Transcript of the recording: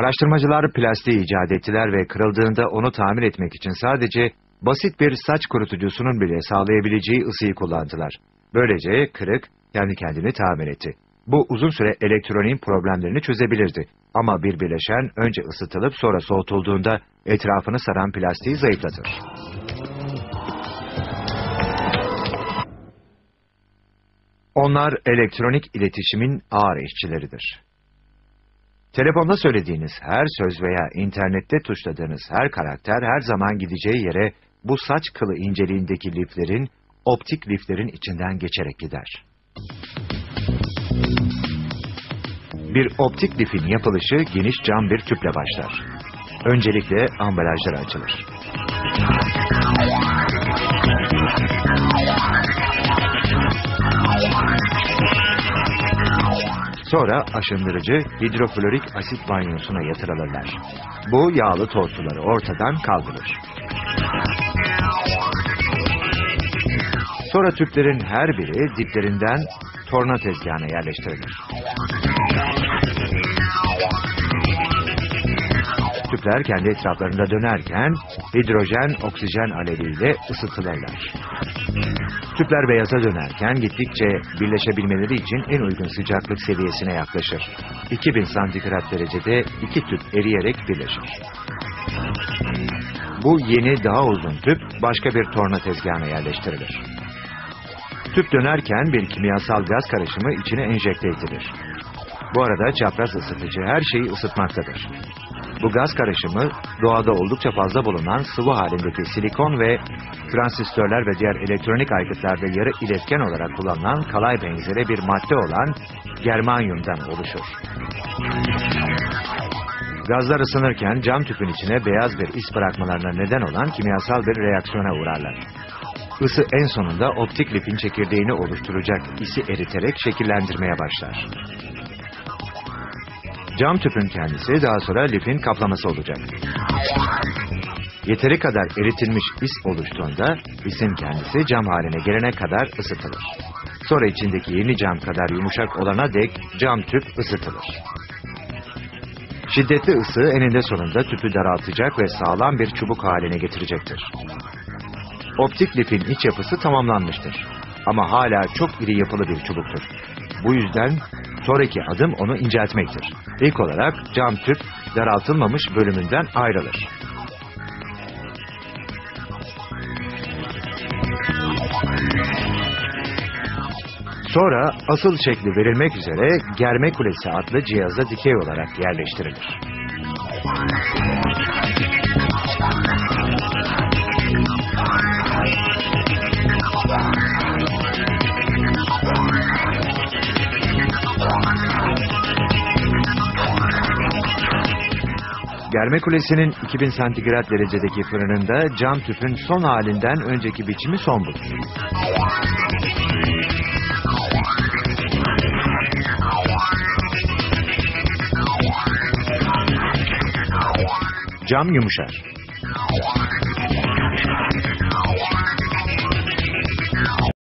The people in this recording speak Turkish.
Araştırmacılar plastiği icat ettiler ve kırıldığında onu tamir etmek için sadece basit bir saç kurutucusunun bile sağlayabileceği ısıyı kullandılar. Böylece kırık kendi kendini tamir etti. Bu uzun süre elektroniğin problemlerini çözebilirdi. Ama bir bileşen önce ısıtılıp sonra soğutulduğunda etrafını saran plastiği zayıflatır. Onlar elektronik iletişimin ağır işçileridir. Telefonda söylediğiniz her söz veya internette tuşladığınız her karakter her zaman gideceği yere bu saç kılı inceliğindeki liflerin, optik liflerin içinden geçerek gider. Bir optik lifin yapılışı geniş cam bir tüple başlar. Öncelikle ambalajları açılır. Sonra aşındırıcı hidroflorik asit banyosuna yatırılırlar. Bu yağlı tortuları ortadan kaldırır. Sonra tüplerin her biri diplerinden torna tezgahına yerleştirilir. Tüpler kendi etraflarında dönerken hidrojen oksijen aleviyle ısıtılırlar. Tüpler beyaza dönerken gittikçe birleşebilmeleri için en uygun sıcaklık seviyesine yaklaşır. 2000 santigrat derecede iki tüp eriyerek birleşir. Bu yeni daha uzun tüp başka bir torna tezgahına yerleştirilir. Tüp dönerken bir kimyasal gaz karışımı içine enjekte edilir. Bu arada çapraz ısıtıcı her şeyi ısıtmaktadır. Bu gaz karışımı doğada oldukça fazla bulunan sıvı halindeki silikon ve transistörler ve diğer elektronik aygıtlarda yarı iletken olarak kullanılan kalay benzeri bir madde olan germanyumdan oluşur. Gazlar ısınırken cam tüpün içine beyaz bir is bırakmalarına neden olan kimyasal bir reaksiyona uğrarlar. Isı en sonunda optik lifin çekirdeğini oluşturacak isi eriterek şekillendirmeye başlar. Cam tüpün kendisi daha sonra lifin kaplaması olacak. Yeteri kadar eritilmiş is oluştuğunda isin kendisi cam haline gelene kadar ısıtılır. Sonra içindeki yeni cam kadar yumuşak olana dek cam tüp ısıtılır. Şiddetli ısı eninde sonunda tüpü daraltacak ve sağlam bir çubuk haline getirecektir. Optik lifin iç yapısı tamamlanmıştır. Ama hala çok iri yapılı bir çubuktur. Bu yüzden sonraki adım onu inceltmektir. İlk olarak cam tüp daraltılmamış bölümünden ayrılır. Sonra asıl şekli verilmek üzere germe kulesi adlı cihaza dikey olarak yerleştirilir. Germe kulesinin 2000 santigrat derecedeki fırınında cam tüpün son halinden önceki biçimi son bulur. Cam yumuşar.